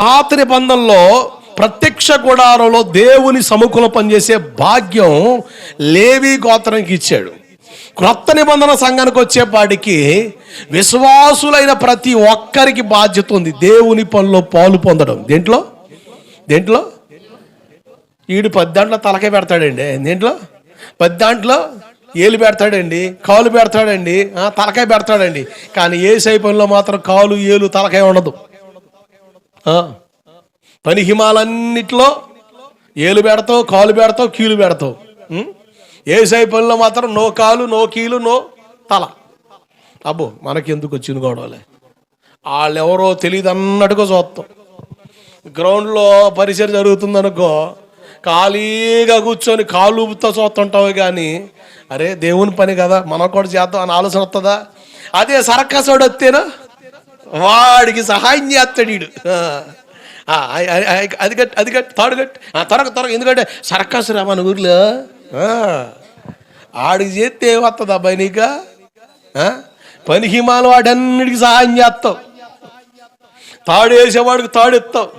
పాత నిబంధనలో ప్రత్యక్ష గుడారంలో దేవుని సముఖంలో పనిచేసే భాగ్యం లేవి గోత్రానికి ఇచ్చాడు. క్రొత్త నిబంధన సంఘానికి వచ్చేపాటికి విశ్వాసులైన ప్రతి ఒక్కరికి బాధ్యత ఉంది. దేవుని పనిలో పాలు పొందడం. దేంట్లో? దేంట్లో? ఈడు పద్దాంట్లో తలకే పెడతాడండి. దేంట్లో? పద్దాంట్లో ఏలు పెడతాడండి కాలు పెడతాడండి తలకాయ పెడతాడండి. కానీ ఏ పనిలో మాత్రం కాలు ఏలు తలకాయ ఉండదు. పని హిమాలన్నిట్లో ఏలు పెడతావు కాలు పెడతావు కీలు పెడతావు ఏసై పనిలో మాత్రం నో కాలు నో కీలు నో తల. అబ్బో మనకెందుకు వచ్చింది గొడవలే? వాళ్ళెవరో తెలియదు అన్నట్టుగా చూస్తాం. గ్రౌండ్లో పరిసర జరుగుతుందనుకో ఖాళీగా కూర్చొని కాళ్ళు ఊపుతో చూస్తుంటావు కానీ అరే దేవుని పని కదా మనం కూడా చేద్దాం అని ఆలోచన వస్తుందా అదే సరక్కసోడు వస్తేనా వాడికి సహాయం చేస్తాడు వీడు అది కట్ అది కట్ తాడు కట్. త్వరగ త్వరగ ఎందుకంటే సర్కస్ రా మన ఊర్లో. ఆడికి చేస్తే ఏమొస్తుంది అబ్బాయి నీక? పని హిమాలు వాడన్నిటికి సహాయం చేస్తావు. తాడు వేసేవాడికి తాడు ఎత్తావు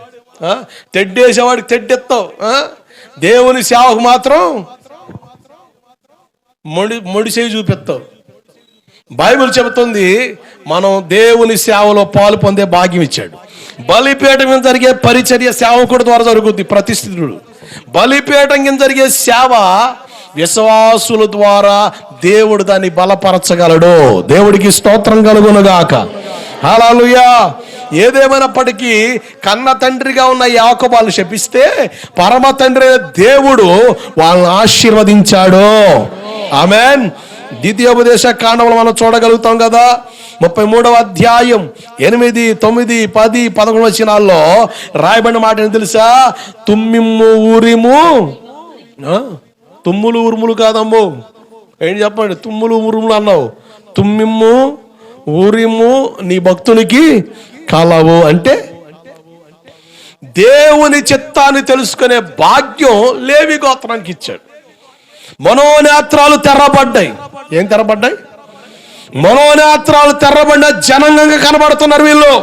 తెడ్డు వేసేవాడికి దేవుని సేవకు మాత్రం మొడి మొడిసేవి చూపిస్తావు బైబిల్ చెబుతుంది మనం దేవుని సేవలో పాలు పొందే భాగ్యం ఇచ్చాడు. బలిపీఠం జరిగే పరిచర్య సేవకుడు ద్వారా జరుగుద్ది ప్రతిష్ఠితుడు. బలిపీఠం కింద జరిగే సేవ విశ్వాసుల ద్వారా దేవుడు దాన్ని బలపరచగలడు. దేవుడికి స్తోత్రం కలుగునుగాక. హల్లెలూయా. ఏదేమైనప్పటికీ కన్న తండ్రిగా ఉన్న యాకోబాలు శపిస్తే పరమ తండ్రి దేవుడు వాళ్ళని ఆశీర్వదించాడు. ఆమెన్. ద్వితీయోపదేశ కాండంలో మనం చూడగలుగుతాం కదా. ముప్పై మూడవ అధ్యాయం ఎనిమిది తొమ్మిది పది పదకొండు వచ్చినాల్లో రాయబడిన మాట తెలుసా? తుమ్మిమ్ము ఊరిము. తుమ్ములు ఉరుములు కాదమ్ము. ఏం చెప్పండి? తుమ్ములు ఉరుములు అన్నావు. తుమ్మిమ్ము ఊరిము నీ భక్తునికి కలవు అంటే? దేవుని చిత్తాన్ని తెలుసుకునే భాగ్యం లేవి గోత్రానికి ఇచ్చాడు. మనోనేత్రాలు తెర్రబడ్డాయి ఏం తెరబడ్డాయి? మనోనేత్రాలు తెర్రబడిన జనంగా కనబడుతున్నారు వీళ్ళు.